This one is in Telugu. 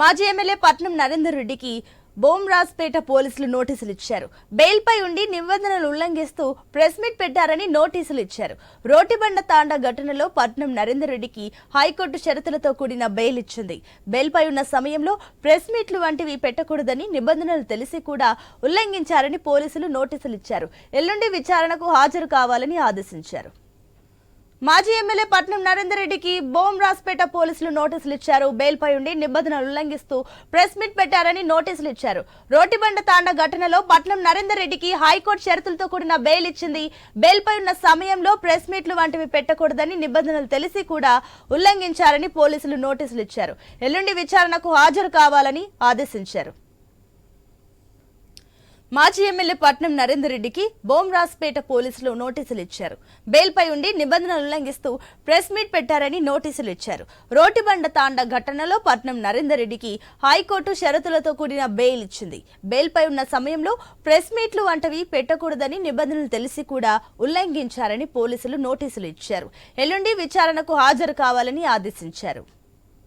మాజీ ఎమ్మెల్యే పట్నం నరేందర్ రెడ్డికి బోమ్రాజ్పేట పోలీసులు నోటీసులు ఇచ్చారు. బెయిల్పై ఉండి నిబంధనలు ఉల్లంఘిస్తూ ప్రెస్ మీట్ పెట్టారని నోటీసులు ఇచ్చారు. రోటిబండ తాండా ఘటనలో పట్నం నరేందర్ రెడ్డికి హైకోర్టు షరతులతో కూడిన బెయిల్ ఇచ్చింది. బెయిల్పై ఉన్న సమయంలో ప్రెస్ మీట్లు వంటివి పెట్టకూడదని నిబంధనలు తెలిసి కూడా ఉల్లంఘించారని పోలీసులు నోటీసులు ఇచ్చారు. ఎల్లుండి విచారణకు హాజరు కావాలని ఆదేశించారు. మాజీ ఎమ్మెల్యే పట్నం నరేందర్ రెడ్డికి బోమ్రాజ్పేట పోలీసులు నోటీసులు ఇచ్చారు. బెయిల్పై ఉండి నిబంధనలు ఉల్లంఘిస్తూ ప్రెస్ మీట్ పెట్టారని నోటీసులు ఇచ్చారు. రోటిబండ తాండ ఘటనలో పట్నం నరేందర్ రెడ్డికి హైకోర్టు షరతులతో కూడిన బెయిల్ ఇచ్చింది. బెయిల్పై ఉన్న సమయంలో ప్రెస్ మీట్లు వంటివి పెట్టకూడదని నిబంధనలు తెలిసి కూడా ఉల్లంఘించారని పోలీసులు నోటీసులు ఇచ్చారు. ఎల్లుండి విచారణకు హాజరు కావాలని ఆదేశించారు. మాజీ ఎమ్మెల్యే పట్నం నరేందర్ రెడ్డికి బోమ్రాజ్పేట పోలీసులు నోటీసులు ఇచ్చారు. బెయిల్పై ఉండి నిబంధనలు ఉల్లంఘిస్తూ ప్రెస్ మీట్ పెట్టారని నోటీసులు ఇచ్చారు. రోటిబండ తాండ ఘటనలో పట్నం నరేందర్ రెడ్డికి హైకోర్టు షరతులతో కూడిన బెయిల్ ఇచ్చింది. బెయిల్పై ఉన్న సమయంలో ప్రెస్ మీట్లు వంటివి పెట్టకూడదని నిబంధనలు తెలిసి కూడా ఉల్లంఘించారని పోలీసులు నోటీసులు ఇచ్చారు. ఎల్లుండి విచారణకు హాజరు కావాలని ఆదేశించారు.